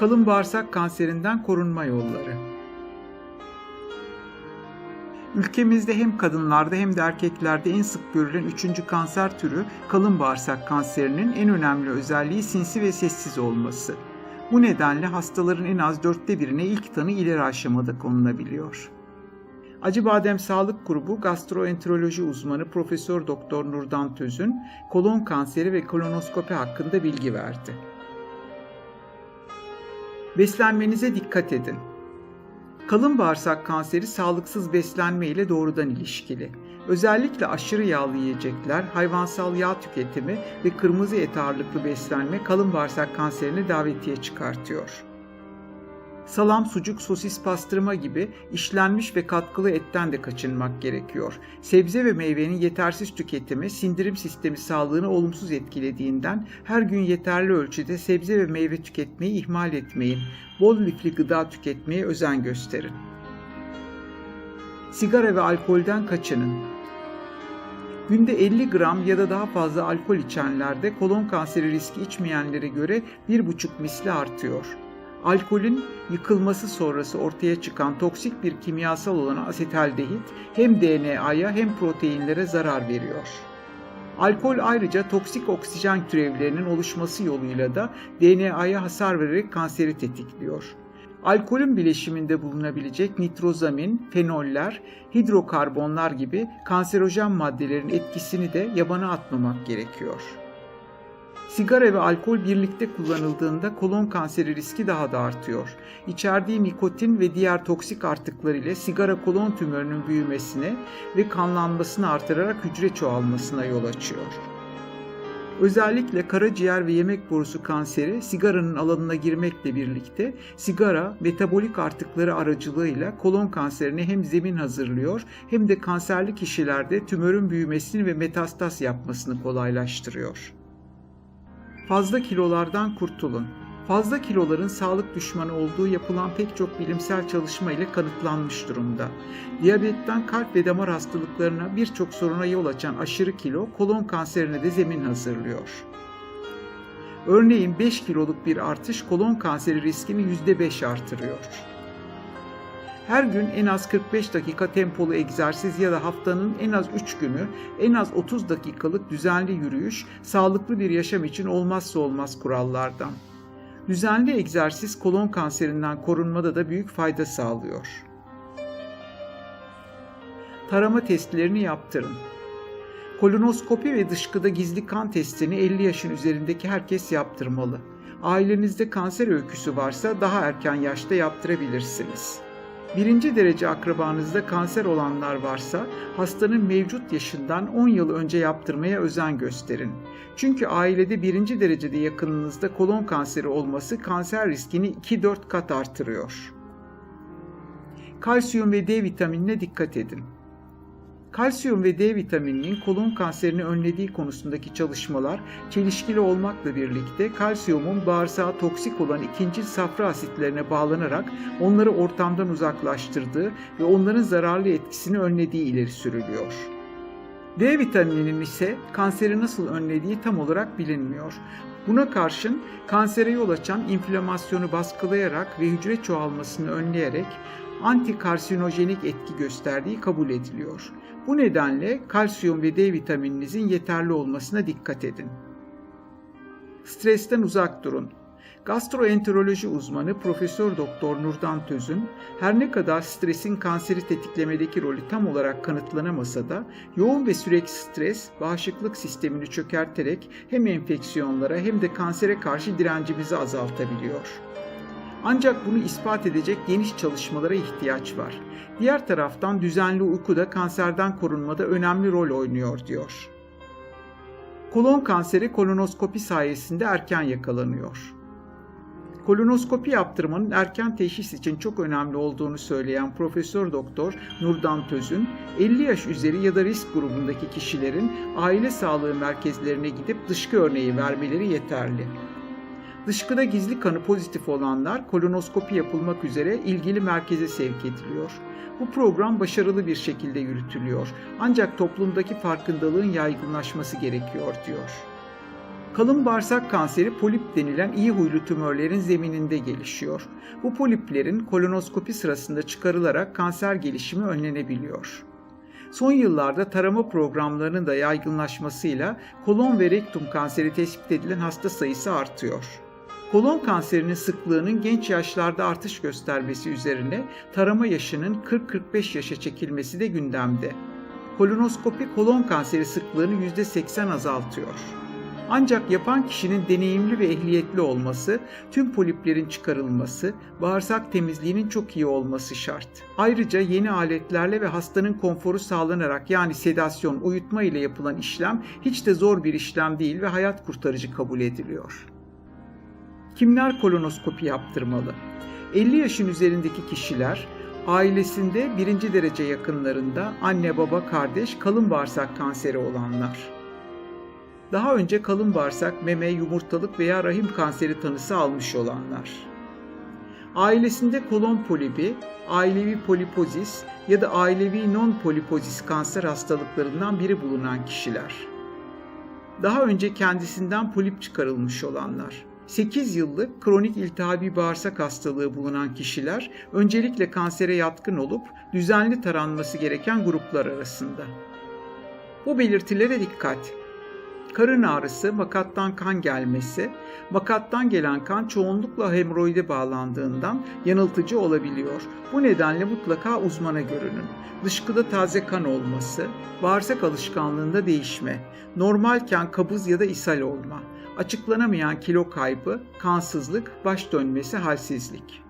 Kalın bağırsak kanserinden korunma yolları. Ülkemizde hem kadınlarda hem de erkeklerde en sık görülen üçüncü kanser türü kalın bağırsak kanserinin en önemli özelliği sinsi ve sessiz olması. Bu nedenle hastaların en az dörtte birine ilk tanı ileri aşamada konulabiliyor. Acıbadem Sağlık Grubu gastroenteroloji uzmanı Profesör Doktor Nurdan Tözün kolon kanseri ve kolonoskopi hakkında bilgi verdi. Beslenmenize dikkat edin. Kalın bağırsak kanseri sağlıksız beslenme ile doğrudan ilişkili. Özellikle aşırı yağlı yiyecekler, hayvansal yağ tüketimi ve kırmızı et ağırlıklı beslenme kalın bağırsak kanserine davetiye çıkartıyor. Salam, sucuk, sosis, pastırma gibi işlenmiş ve katkılı etten de kaçınmak gerekiyor. Sebze ve meyvenin yetersiz tüketimi sindirim sistemi sağlığını olumsuz etkilediğinden her gün yeterli ölçüde sebze ve meyve tüketmeyi ihmal etmeyin. Bol lifli gıda tüketmeye özen gösterin. Sigara ve alkolden kaçının. Günde 50 gram ya da daha fazla alkol içenlerde kolon kanseri riski içmeyenlere göre 1,5 misli artıyor. Alkolün yıkılması sonrası ortaya çıkan toksik bir kimyasal olan asetaldehit hem DNA'ya hem proteinlere zarar veriyor. Alkol ayrıca toksik oksijen türevlerinin oluşması yoluyla da DNA'ya hasar vererek kanseri tetikliyor. Alkolün bileşiminde bulunabilecek nitrozamin, fenoller, hidrokarbonlar gibi kanserojen maddelerin etkisini de yabana atmamak gerekiyor. Sigara ve alkol birlikte kullanıldığında kolon kanseri riski daha da artıyor. İçerdiği nikotin ve diğer toksik artıklar ile sigara kolon tümörünün büyümesine ve kanlanmasını artırarak hücre çoğalmasına yol açıyor. Özellikle karaciğer ve yemek borusu kanseri sigaranın alanına girmekle birlikte sigara metabolik artıkları aracılığıyla kolon kanserine hem zemin hazırlıyor hem de kanserli kişilerde tümörün büyümesini ve metastaz yapmasını kolaylaştırıyor. Fazla kilolardan kurtulun. Fazla kiloların sağlık düşmanı olduğu yapılan pek çok bilimsel çalışma ile kanıtlanmış durumda. Diyabetten kalp ve damar hastalıklarına birçok soruna yol açan aşırı kilo kolon kanserine de zemin hazırlıyor. Örneğin 5 kiloluk bir artış kolon kanseri riskini %5 artırıyor. Her gün en az 45 dakika tempolu egzersiz ya da haftanın en az 3 günü en az 30 dakikalık düzenli yürüyüş sağlıklı bir yaşam için olmazsa olmaz kurallardan. Düzenli egzersiz kolon kanserinden korunmada da büyük fayda sağlıyor. Tarama testlerini yaptırın. Kolonoskopi ve dışkıda gizli kan testini 50 yaşın üzerindeki herkes yaptırmalı. Ailenizde kanser öyküsü varsa daha erken yaşta yaptırabilirsiniz. Birinci derece akrabanızda kanser olanlar varsa hastanın mevcut yaşından 10 yıl önce yaptırmaya özen gösterin. Çünkü ailede birinci derecede yakınınızda kolon kanseri olması kanser riskini 2-4 kat artırıyor. Kalsiyum ve D vitaminine dikkat edin. Kalsiyum ve D vitamininin kolon kanserini önlediği konusundaki çalışmalar çelişkili olmakla birlikte kalsiyumun bağırsağa toksik olan ikinci safra asitlerine bağlanarak onları ortamdan uzaklaştırdığı ve onların zararlı etkisini önlediği ileri sürülüyor. D vitamininin ise kanseri nasıl önlediği tam olarak bilinmiyor. Buna karşın kansere yol açan inflamasyonu baskılayarak ve hücre çoğalmasını önleyerek antikarsinojenik etki gösterdiği kabul ediliyor. Bu nedenle kalsiyum ve D vitamininizin yeterli olmasına dikkat edin. Stresten uzak durun. Gastroenteroloji uzmanı Profesör Doktor Nurdan Tözün her ne kadar stresin kanseri tetiklemedeki rolü tam olarak kanıtlanamasa da yoğun ve sürekli stres bağışıklık sistemini çökerterek hem enfeksiyonlara hem de kansere karşı direncimizi azaltabiliyor. Ancak bunu ispat edecek geniş çalışmalara ihtiyaç var. Diğer taraftan düzenli uyku da kanserden korunmada önemli rol oynuyor diyor. Kolon kanseri kolonoskopi sayesinde erken yakalanıyor. Kolonoskopi yaptırmanın erken teşhis için çok önemli olduğunu söyleyen Profesör Doktor Nurdan Tözün, 50 yaş üzeri ya da risk grubundaki kişilerin aile sağlığı merkezlerine gidip dışkı örneği vermeleri yeterli. Dışkıda gizli kanı pozitif olanlar kolonoskopi yapılmak üzere ilgili merkeze sevk ediliyor. Bu program başarılı bir şekilde yürütülüyor. Ancak toplumdaki farkındalığın yaygınlaşması gerekiyor diyor. Kalın bağırsak kanseri polip denilen iyi huylu tümörlerin zemininde gelişiyor. Bu poliplerin kolonoskopi sırasında çıkarılarak kanser gelişimi önlenebiliyor. Son yıllarda tarama programlarının da yaygınlaşmasıyla kolon ve rektum kanseri tespit edilen hasta sayısı artıyor. Kolon kanserinin sıklığının genç yaşlarda artış göstermesi üzerine tarama yaşının 40-45 yaşa çekilmesi de gündemde. Kolonoskopi kolon kanseri sıklığını %80 azaltıyor. Ancak yapan kişinin deneyimli ve ehliyetli olması, tüm poliplerin çıkarılması, bağırsak temizliğinin çok iyi olması şart. Ayrıca yeni aletlerle ve hastanın konforu sağlanarak yani sedasyon, uyutma ile yapılan işlem hiç de zor bir işlem değil ve hayat kurtarıcı kabul ediliyor. Kimler kolonoskopi yaptırmalı? 50 yaşın üzerindeki kişiler, ailesinde birinci derece yakınlarında anne baba kardeş kalın bağırsak kanseri olanlar. Daha önce kalın bağırsak, meme, yumurtalık veya rahim kanseri tanısı almış olanlar. Ailesinde kolon polibi, ailevi polipozis ya da ailevi non-polipozis kanser hastalıklarından biri bulunan kişiler. Daha önce kendisinden polip çıkarılmış olanlar. 8 yıllık kronik iltihabi bağırsak hastalığı bulunan kişiler öncelikle kansere yatkın olup düzenli taranması gereken gruplar arasında. Bu belirtilere dikkat. Karın ağrısı, makattan kan gelmesi, makattan gelen kan çoğunlukla hemoroide bağlandığından yanıltıcı olabiliyor. Bu nedenle mutlaka uzmana görünün. Dışkıda taze kan olması, bağırsak alışkanlığında değişme, normalken kabız ya da ishal olma, açıklanamayan kilo kaybı, kansızlık, baş dönmesi, halsizlik.